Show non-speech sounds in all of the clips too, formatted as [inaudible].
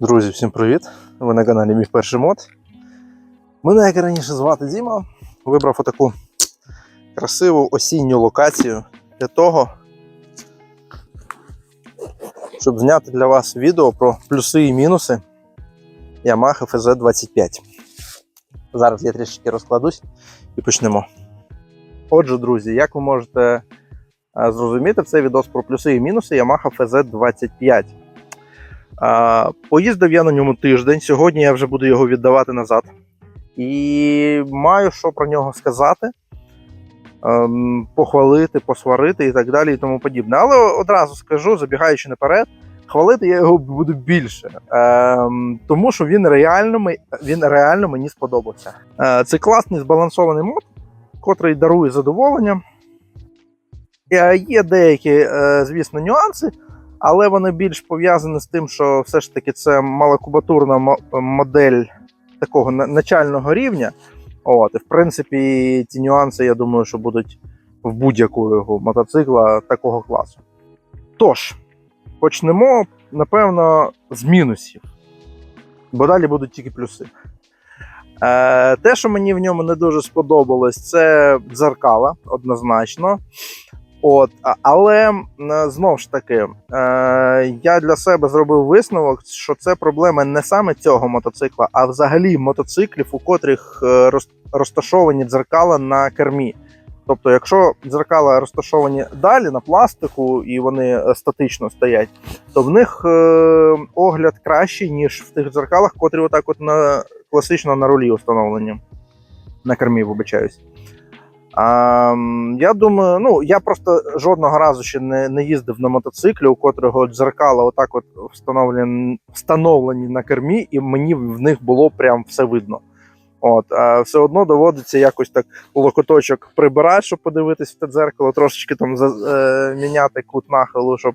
Друзі, всім привіт! Ви на каналі Мій перший мод. Мене, як раніше, звати Діма. Вибрав отаку красиву осінню локацію для того, щоб зняти для вас відео про плюси і мінуси Yamaha FZ25. Зараз я трішки розкладусь і почнемо. Отже, друзі, як ви можете е, зрозуміти, це відео про плюси і мінуси Yamaha FZ25. Поїздив я на ньому тиждень. Сьогодні я вже буду його віддавати назад. І маю що про нього сказати, ем, похвалити, посварити і так далі, і тому подібне. Але одразу скажу, забігаючи наперед, хвалити я його буду більше. Ем, тому що він реально, він реально мені сподобався. Е, це класний збалансований мод, котрий дарує задоволення. Е, Є деякі, е, звісно, нюанси. Але вони більш пов'язані з тим, що все ж таки це малокубатурна модель такого начального рівня. От, і в принципі, ці нюанси, я думаю, що будуть в будь-якого мотоцикла такого класу. Тож, почнемо, напевно, з мінусів, бо далі будуть тільки плюси. Е, те, що мені в ньому не дуже сподобалось, це дзеркала, однозначно. От, але м, знову ж таки, е, я для себе зробив висновок, що це проблема не саме цього мотоцикла, а взагалі мотоциклів, у котрих е, розташовані дзеркала на кермі. Тобто, якщо дзеркала розташовані далі на пластику і вони е, статично стоять, то в них е, огляд кращий, ніж в тих дзеркалах, котрі отак от на класично на рулі встановлені. На кермі, вибачаюсь. Я думаю, ну я просто жодного разу ще не, не їздив на мотоциклі, у котрого дзеркала отак от встановлені, встановлені на кермі, і мені в них було прям все видно. От, а все одно доводиться якось так локоточок прибирати, щоб подивитись в те дзеркало, трошечки там за, е, міняти кут нахилу, щоб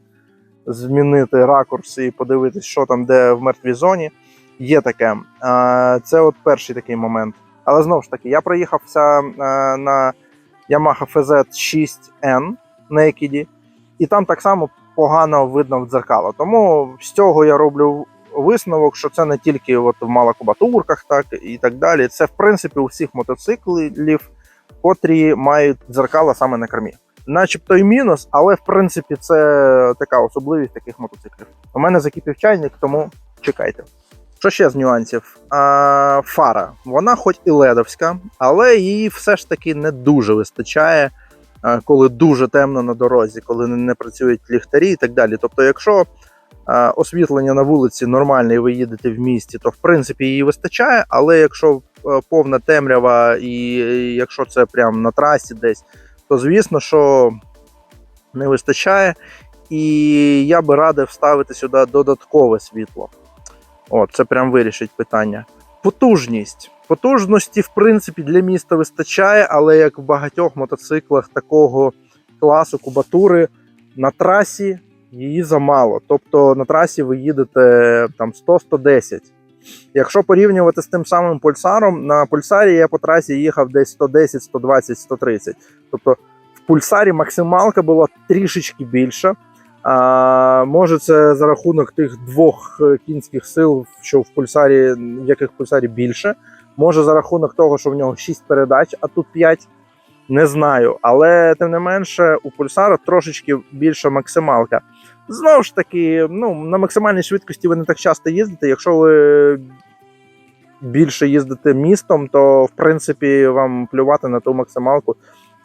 змінити ракурс і подивитись, що там де в мертвій зоні. Є таке. А, це от перший такий момент. Але знову ж таки, я проїхався е, на Yamaha FZ6N Naked, і там так само погано видно в дзеркало. Тому з цього я роблю висновок, що це не тільки от в малокубатурках, так і так далі. Це в принципі у всіх мотоциклів, котрі мають дзеркала саме на кермі. Начебто і мінус, але в принципі це така особливість таких мотоциклів. У мене закипів чайник, тому чекайте. Що ще з нюансів? А, фара. Вона хоч і ледовська, але її все ж таки не дуже вистачає, коли дуже темно на дорозі, коли не- працюють ліхтарі і так далі. Тобто, якщо освітлення на вулиці нормальне і ви їдете в місті, то в принципі її вистачає. Але якщо повна темрява, і якщо це прямо на трасі десь, то звісно, що не вистачає. І я би радив вставити сюди додаткове світло. От, це прям вирішить питання. Потужність. Потужності, в принципі, для міста вистачає, але як в багатьох мотоциклах такого класу кубатури на трасі її замало. Ну, на трасі ви їдете там 100-110. Якщо порівнювати з тим самим пульсаром, на пульсарі я по трасі їхав десь 110, 120, 130. Тобто в пульсарі максималка була трішечки більша. А, може, це за рахунок тих двох е, кінських сил, що в пульсарі, в яких пульсарі більше. Може, за рахунок того, що в нього 6 передач, а тут 5. Не знаю. Але тим не менше, у пульсара трошечки більша максималка. Знову ж таки, ну, на максимальній швидкості ви не так часто їздите. Якщо ви більше їздите містом, то в принципі вам плювати на ту максималку.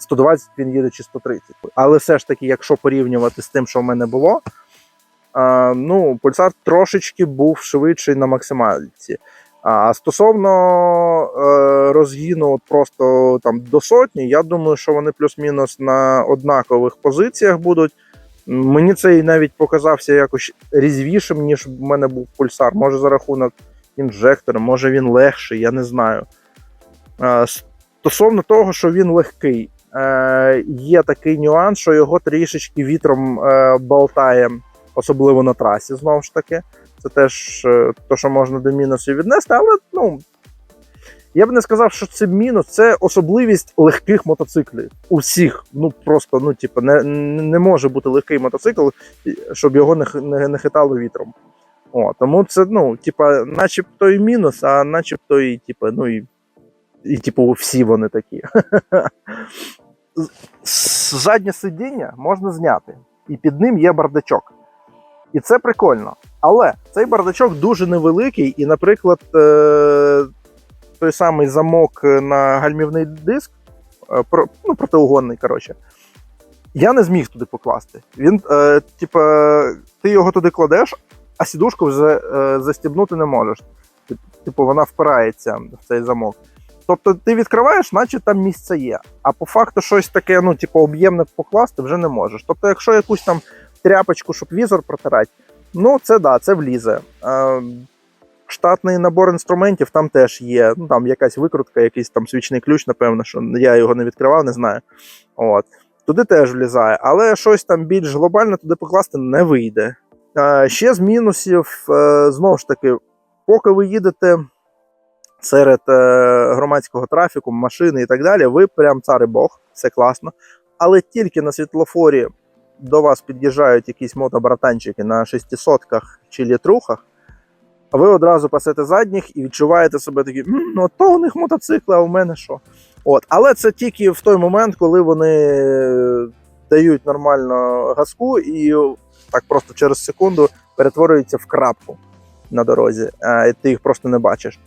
120 він їде чи 130. Але все ж таки, якщо порівнювати з тим, що в мене було, ну, пульсар трошечки був швидший на максимальці. А стосовно е, розгіну от просто там до сотні, я думаю, що вони плюс-мінус на однакових позиціях будуть. Мені цей навіть показався якось різвішим, ніж в мене був пульсар. Може за рахунок інжектора, може він легший, я не знаю. Стосовно того, що він легкий, є такий нюанс, що його трішечки вітром е, болтає, особливо на трасі, знову ж таки. Це теж е, то, що можна до мінусів віднести, але ну. Я б не сказав, що це мінус, це особливість легких мотоциклів. Усіх. Ну просто, ну, типу, не, не може бути легкий мотоцикл, щоб його не, не, не хитало вітром. О, тому це, ну, типа, начебто і мінус, а начебто і, типа, ну і, і типу, всі вони такі. [laughs] Заднє сидіння можна зняти, і під ним є бардачок. І це прикольно. Але цей бардачок дуже невеликий, і, наприклад, е, той самий замок на гальмівний диск, е, ну, протиугонний, коротше, я не зміг туди покласти. Він, е, типа, ти його туди кладеш, а сідушку вже е, застібнути не можеш. Типу, вона впирається в цей замок. Тобто ти відкриваєш, наче там місце є. А по факту щось таке, ну, типу, об'ємне покласти вже не можеш. Тобто, якщо якусь там тряпочку, щоб візор протирати, ну це да, це влізе. Е, штатний набор інструментів там теж є. Ну, там якась викрутка, якийсь там свічний ключ, напевно, що я його не відкривав, не знаю. От. Туди теж влізає, але щось там більш глобальне туди покласти не вийде. Ще з мінусів, е, знову ж таки, поки ви їдете серед е, громадського трафіку, машини і так далі, ви прям цар і Бог, все класно. Але тільки на світлофорі до вас під'їжджають якісь мотобратанчики на шестисотках чи літрухах, ви одразу пасете задніх і відчуваєте себе такі, ну то у них мотоцикли, а у мене що? От. Але це тільки в той момент, коли вони дають нормально газку і так просто через секунду перетворюються в крапку на дорозі, а, і ти їх просто не бачиш.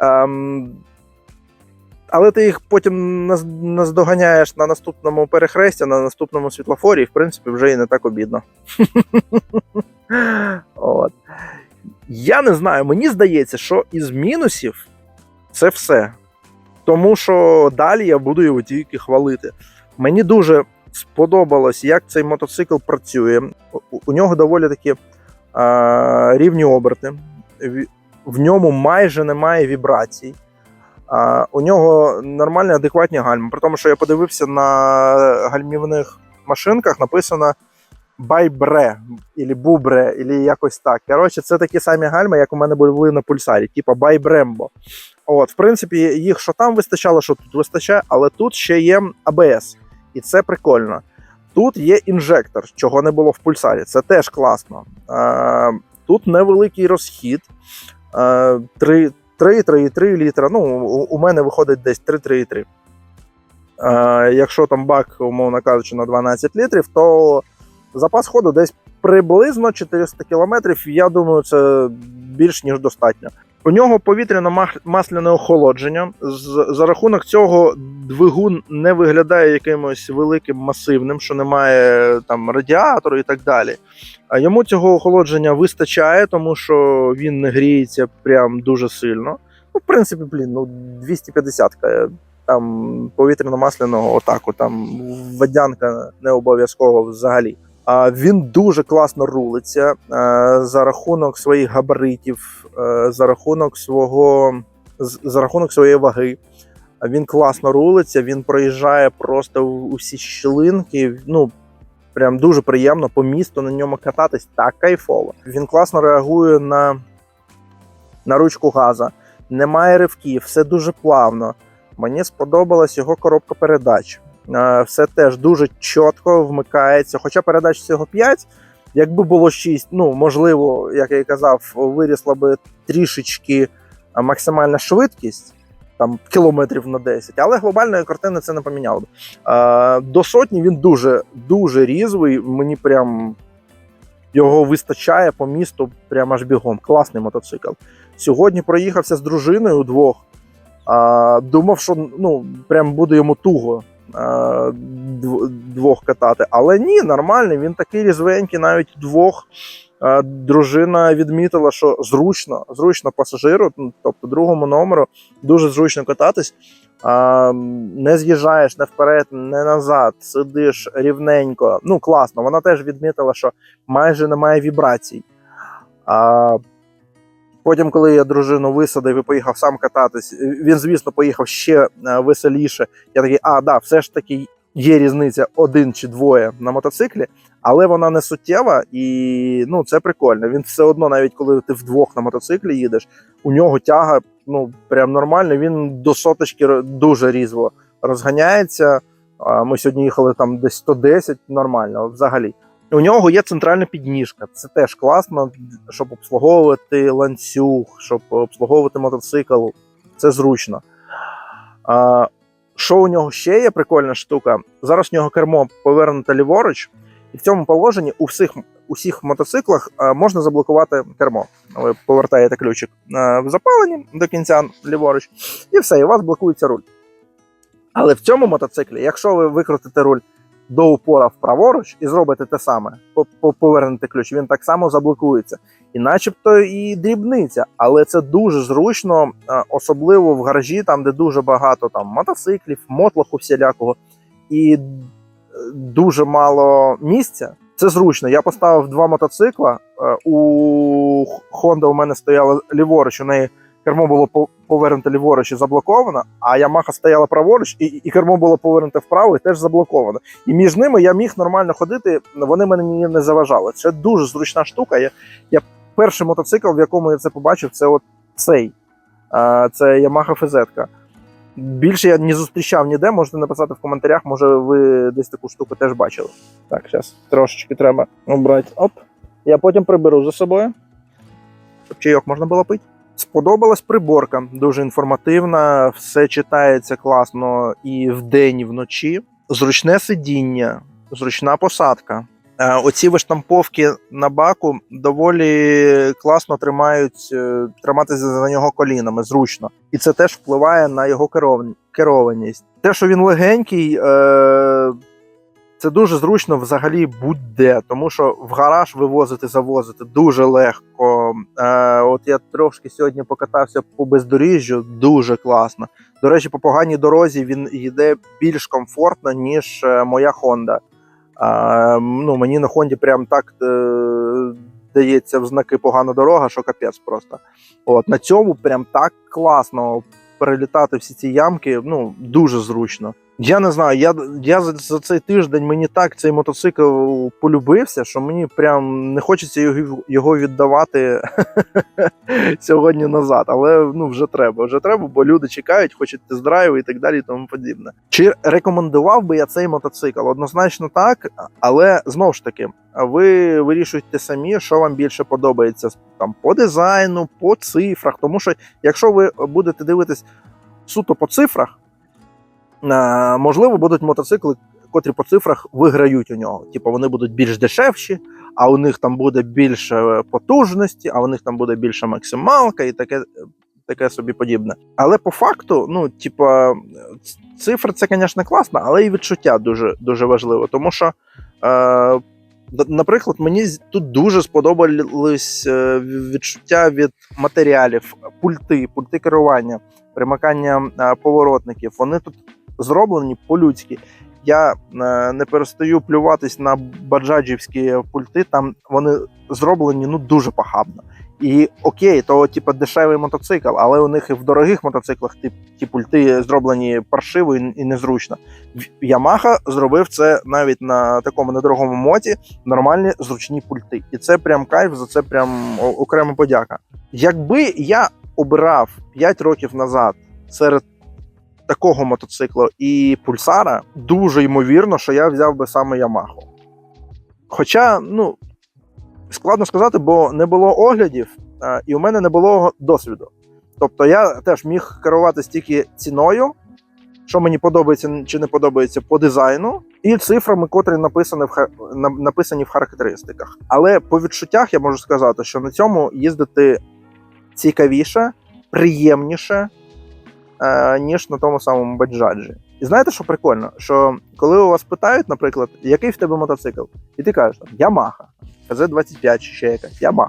Ем, але ти їх потім наздоганяєш на наступному перехресті, на наступному світлофорі, і в принципі вже і не так обідно. [laughs] От. Я не знаю, мені здається, що із мінусів це все. Тому що далі я буду його тільки хвалити. Мені дуже сподобалось, як цей мотоцикл працює. У- нього доволі такі а, рівні оберти. В ньому майже немає вібрацій. А, у нього нормальні адекватні гальми. При тому, що я подивився на гальмівних машинках, написано Байбре, або Бубре, або якось так. Коротше, це такі самі гальми, як у мене були на пульсарі, типа Байбрембо. От, в принципі, їх що там вистачало, що тут вистачає, але тут ще є АБС, і це прикольно. Тут є інжектор, чого не було в пульсарі. Це теж класно. Тут невеликий розхід. Е, 3, 3,3 літра. Ну, у, мене виходить десь 3-3,3. якщо там бак, умовно кажучи, на 12 літрів, то запас ходу десь приблизно 400 кілометрів. Я думаю, це більш ніж достатньо. У нього повітряно-масляне охолодження. За рахунок цього двигун не виглядає якимось великим масивним, що немає там радіатору і так далі. А йому цього охолодження вистачає, тому що він не гріється прям дуже сильно. Ну, в принципі, блін, ну 250 там повітряно-масляного отаку, там водянка не обов'язково взагалі. Він дуже класно рулиться е, за рахунок своїх габаритів, е, за рахунок свого за рахунок своєї ваги. Він класно рулиться, він проїжджає просто усі щілинки. Ну прям дуже приємно по місту на ньому кататись так кайфово. Він класно реагує на, на ручку газа, немає ривків, все дуже плавно. Мені сподобалась його коробка передач. Е, Все теж дуже чітко вмикається. Хоча передач всього 5, якби було 6, ну можливо, як я і казав, вирісла би трішечки максимальна швидкість, там кілометрів на 10, але глобальної картини це не поміняло б. Е, До сотні він дуже дуже різвий. Мені прям його вистачає по місту, прям аж бігом. Класний мотоцикл. Сьогодні проїхався з дружиною удвох. А, думав, що ну, прям буде йому туго двох катати. Але ні, нормальний, він такий різвенький, навіть вдвох. Дружина відмітила, що зручно, зручно пасажиру, тобто другому номеру, дуже зручно кататись. Не з'їжджаєш не вперед, не назад, сидиш рівненько. Ну, класно. Вона теж відмітила, що майже немає вібрацій. Потім, коли я дружину висадив і поїхав сам кататись, він, звісно, поїхав ще е, веселіше. Я такий, а, да, все ж таки є різниця один чи двоє на мотоциклі, але вона не суттєва і ну, це прикольно. Він все одно, навіть коли ти вдвох на мотоциклі їдеш, у нього тяга ну, прям нормально. Він до соточки дуже різво розганяється. Ми сьогодні їхали там десь 110, нормально, взагалі. У нього є центральна підніжка. Це теж класно, щоб обслуговувати ланцюг, щоб обслуговувати мотоцикл. Це зручно. А, що у нього ще є прикольна штука? Зараз у нього кермо повернуте ліворуч, і в цьому положенні у всіх, усіх мотоциклах можна заблокувати кермо. Ви повертаєте ключик в запаленні до кінця ліворуч, і все, і у вас блокується руль. Але в цьому мотоциклі, якщо ви викрутите руль до упора вправоруч і зробите те саме, по- по- повернете ключ, він так само заблокується. І начебто і дрібниця, але це дуже зручно, е, особливо в гаражі, там, де дуже багато там мотоциклів, мотлоху всілякого, і е, дуже мало місця. Це зручно. Я поставив два мотоцикла. е, У Honda у мене стояла ліворуч, у неї кермо було повернуте ліворуч і заблоковано, а Yamaha стояла праворуч, і, і кермо було повернуте вправо і теж заблоковано. І між ними я міг нормально ходити, вони мені не заважали. Це дуже зручна штука. Я, я перший мотоцикл, в якому я це побачив, це от цей. Це Yamaha FZ. Більше я не зустрічав ніде. Можете написати в коментарях, може ви десь таку штуку теж бачили. Так, зараз трошечки треба обрати. Оп. Я потім приберу за собою. Щоб чайок можна було пити. Сподобалась приборка, дуже інформативна, все читається класно і вдень, і вночі. Зручне сидіння, зручна посадка. Е, Оці виштамповки на баку доволі класно тримають, е, триматися за нього колінами, зручно. І це теж впливає на його керованість. Те, що він легенький, е, це дуже зручно взагалі будь-де, тому що в гараж вивозити, завозити дуже легко. Е, от я трошки сьогодні покатався по бездоріжжю, дуже класно. До речі, по поганій дорозі він йде більш комфортно, ніж е, моя Honda. А, ну, мені на Хонді прям так е, дається в знаки погана дорога, що капець просто. От на цьому прям так класно перелітати всі ці ямки, ну дуже зручно. Я не знаю, я, я за, за цей тиждень мені так цей мотоцикл полюбився, що мені прям не хочеться його, його віддавати [laughs] сьогодні назад. Але ну вже треба, вже треба, бо люди чекають, хочуть тест-драйву і так далі, і тому подібне. Чи рекомендував би я цей мотоцикл? Однозначно так, але знову ж таки, ви вирішуєте самі, що вам більше подобається там по дизайну, по цифрах. Тому що якщо ви будете дивитись суто по цифрах, можливо, будуть мотоцикли, котрі по цифрах виграють у нього. Типу вони будуть більш дешевші, а у них там буде більше потужності, а у них там буде більша максималка і таке. Таке собі подібне. Але по факту, ну, типа, ц- цифри це, звісно, класно, але і відчуття дуже, дуже важливо. Тому що, е, наприклад, мені тут дуже сподобались е, відчуття від матеріалів, пульти, пульти керування, примикання е, поворотників. Вони тут зроблені по-людськи. Я е, не перестаю плюватись на баджаджівські пульти. Там вони зроблені ну дуже похабно. І окей, то типу, дешевий мотоцикл, але у них і в дорогих мотоциклах ті, ті пульти зроблені паршиво і, і незручно. Yamaha зробив це навіть на такому недорогому моті, нормальні зручні пульти. І це прям кайф, за це прям окрема подяка. Якби я обирав 5 років назад серед такого мотоциклу і пульсара, дуже ймовірно, що я взяв би саме Yamaha. Хоча, ну, складно сказати, бо не було оглядів, і у мене не було досвіду. Тобто я теж міг керувати стільки ціною, що мені подобається чи не подобається по дизайну, і цифрами, котрі написані в, написані в характеристиках. Але по відчуттях я можу сказати, що на цьому їздити цікавіше, приємніше, ніж на тому самому баджаджі. І знаєте, що прикольно? Що коли у вас питають, наприклад, який в тебе мотоцикл, і ти кажеш, там, Yamaha, FZ25 чи ще якась, Yamaha.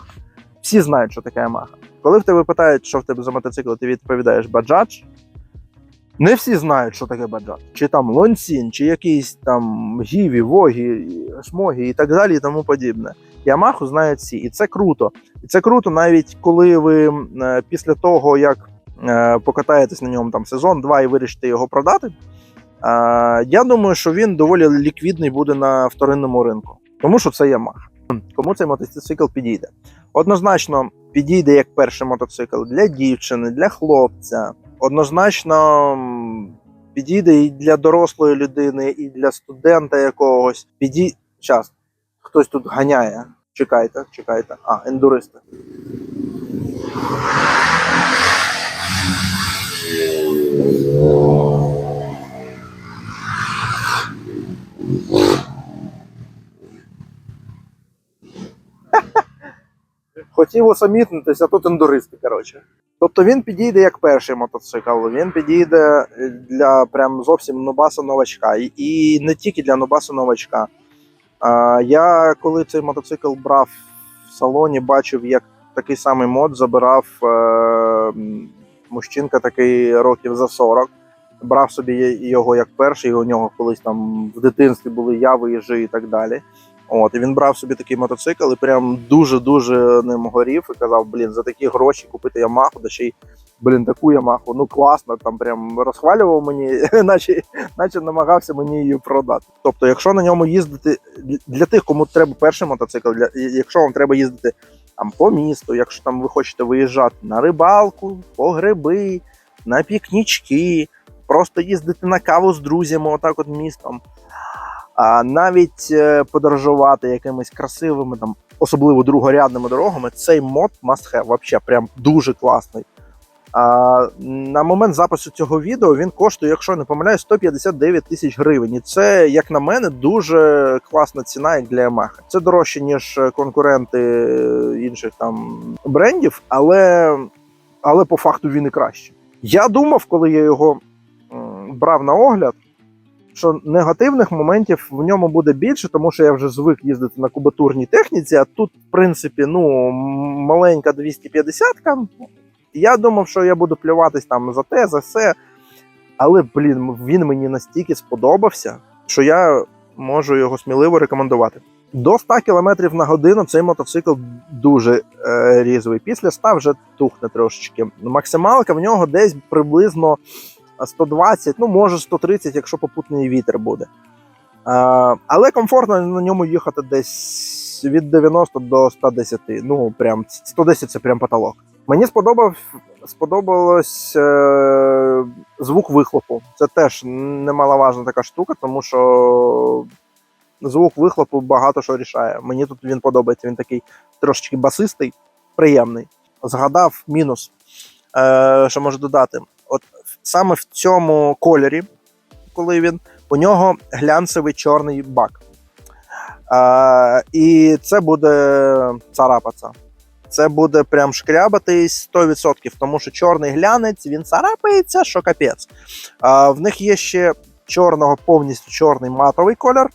Всі знають, що таке Yamaha. Коли в тебе питають, що в тебе за мотоцикл, ти відповідаєш Bajaj, не всі знають, що таке Bajaj. Чи там Лонсін, чи якийсь там Гіві, Вогі, Шмогі і так далі, і тому подібне. Ямаху знають всі, і це круто. І це круто, навіть коли ви е, після того, як е, покатаєтесь на ньому там сезон-два і вирішите його продати. е, Я думаю, що він доволі ліквідний буде на вторинному ринку, тому що це Yamaha. Кому цей мотоцикл підійде? Однозначно підійде як перший мотоцикл для дівчини, для хлопця. Однозначно підійде і для дорослої людини, і для студента якогось. Підій... Час. хтось тут ганяє. Чекайте, чекайте. А, ендуристи. [laughs] Хотів усамітнитися, а тут ендуристи, коротше. Тобто він підійде як перший мотоцикл, він підійде для прям зовсім нубаса новачка. І, і не тільки для нубаса новачка. А, я коли цей мотоцикл брав в салоні, бачив, як такий самий мод забирав е, мужчинка такий років за 40. Брав собі його як перший, у нього колись там в дитинстві були яви, їжі і так далі. От, і він брав собі такий мотоцикл і прям дуже-дуже ним горів і казав: блін, за такі гроші купити Ямаху, да ще й блін, таку Ямаху, ну класно, там прям розхвалював мені, [laughs] наче, наче намагався мені її продати. Тобто, якщо на ньому їздити для тих, кому треба перший мотоцикл, для якщо вам треба їздити там по місту, якщо там ви хочете виїжджати на рибалку, по гриби, на пікнічки, просто їздити на каву з друзями, отак от містом а навіть е, подорожувати якимись красивими, там, особливо другорядними дорогами, цей мод must have, вообще прям дуже класний. А, на момент запису цього відео він коштує, якщо не помиляюсь, 159 тисяч гривень. І це, як на мене, дуже класна ціна як для Yamaha. Це дорожче, ніж конкуренти інших там брендів, але, але по факту він і краще. Я думав, коли я його брав на огляд що негативних моментів в ньому буде більше, тому що я вже звик їздити на кубатурній техніці, а тут, в принципі, ну, маленька 250-ка. Я думав, що я буду плюватись там за те, за все. Але, блін, він мені настільки сподобався, що я можу його сміливо рекомендувати. До 100 км на годину цей мотоцикл дуже е, різвий. Після 100 вже тухне трошечки. Максималка в нього десь приблизно 120, ну може 130, якщо попутний вітер буде. А, але комфортно на ньому їхати десь від 90 до 110. Ну, прям 110 це прям потолок. Мені сподобав, сподобалось е, звук вихлопу. Це теж немаловажна така штука, тому що звук вихлопу багато що рішає. Мені тут він подобається. Він такий трошечки басистий, приємний. Згадав мінус, е, що можу додати. От саме в цьому кольорі, коли він у нього глянцевий чорний бак. А, і це буде царапатися. Це буде прям шкрябатись 100%, тому що чорний глянець він царапається, що капець. А, в них є ще чорного, повністю чорний матовий колір.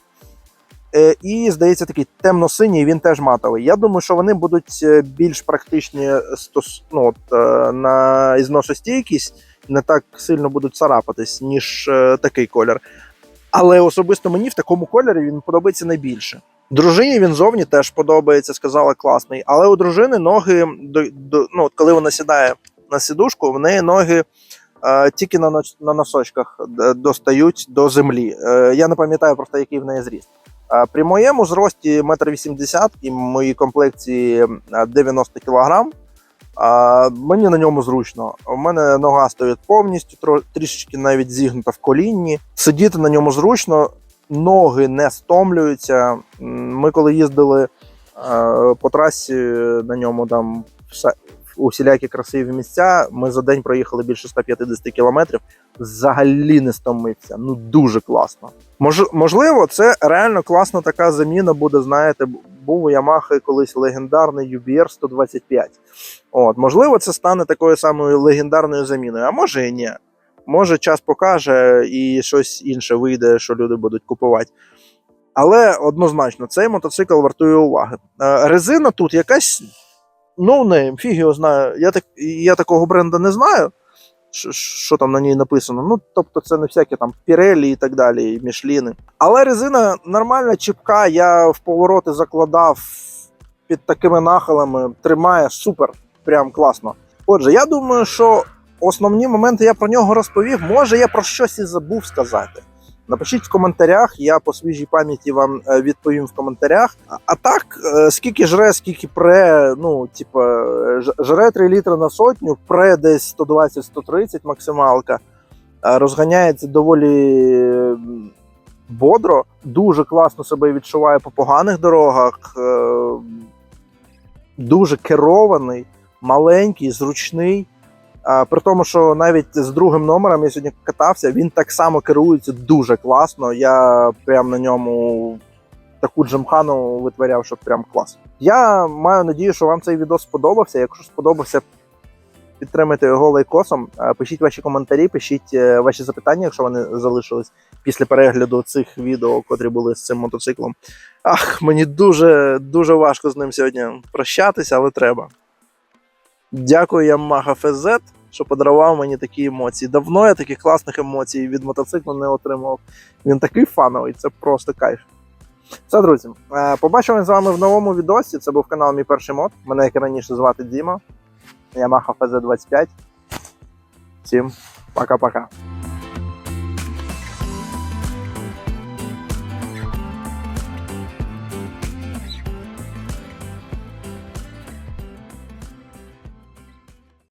Е, І, здається, такий темно-синій, він теж матовий. Я думаю, що вони будуть е, більш практичні стос... ну, от, е, на ізносостійкість, не так сильно будуть царапатись, ніж такий колір. Але особисто мені в такому кольорі він подобається найбільше. Дружині він зовні теж подобається, сказала класний. Але у дружини ноги, до, до, ну, коли вона сідає на сідушку, в неї ноги е, тільки на, на носочках достають до землі. Е, я не пам'ятаю просто, який в неї зріст. Е, При моєму зрості 1,80 м і моїй комплекції е, 90 кг, а, мені на ньому зручно. У мене нога стоїть повністю, трішечки навіть зігнута в колінні. Сидіти на ньому зручно, ноги не стомлюються. Ми коли їздили е, по трасі на ньому там все, у всілякі красиві місця, ми за день проїхали більше 150 кілометрів. Взагалі не стомився. Ну дуже класно. Мож, можливо, це реально класна така заміна буде. Знаєте, був у Ямахи колись легендарний UBR 125. От, можливо, це стане такою самою легендарною заміною, а може і ні. Може, час покаже і щось інше вийде, що люди будуть купувати. Але однозначно, цей мотоцикл вартує уваги. Е, резина тут якась ноунейм, фіг його знаю. Я, так, я такого бренду не знаю, що, що там на ній написано. Ну, тобто, це не всякі там Pirelli і так далі, і Мішліни. Але резина нормальна, чіпка, я в повороти закладав під такими нахилами, тримає супер, прям класно. Отже, я думаю, що основні моменти я про нього розповів. Може, я про щось і забув сказати. Напишіть в коментарях, я по свіжій пам'яті вам е, відповім в коментарях. А- так, е, скільки жре, скільки пре, ну, типа, е, жре 3 літри на сотню, пре десь 120-130 максималка. Розганяється доволі бодро, дуже класно себе відчуває по поганих дорогах. Дуже керований, маленький, зручний. При тому, що навіть з другим номером я сьогодні катався, він так само керується дуже класно. Я прям на ньому таку джемхану витворяв, що прям клас. Я маю надію, що вам цей відео сподобався. Якщо сподобався, підтримайте його лайкосом. Пишіть ваші коментарі, пишіть е, ваші запитання, якщо вони залишились після перегляду цих відео, котрі були з цим мотоциклом. Ах, мені дуже дуже важко з ним сьогодні прощатися, але треба. Дякую Yamaha FZ, що подарував мені такі емоції. Давно я таких класних емоцій від мотоциклу не отримав. Він такий фановий, це просто кайф. Все, друзі, побачимось побачимо з вами в новому відосі. Це був канал Мій перший мод. Мене, як раніше, звати Діма. Yamaha FZ25. Всім пока-пока.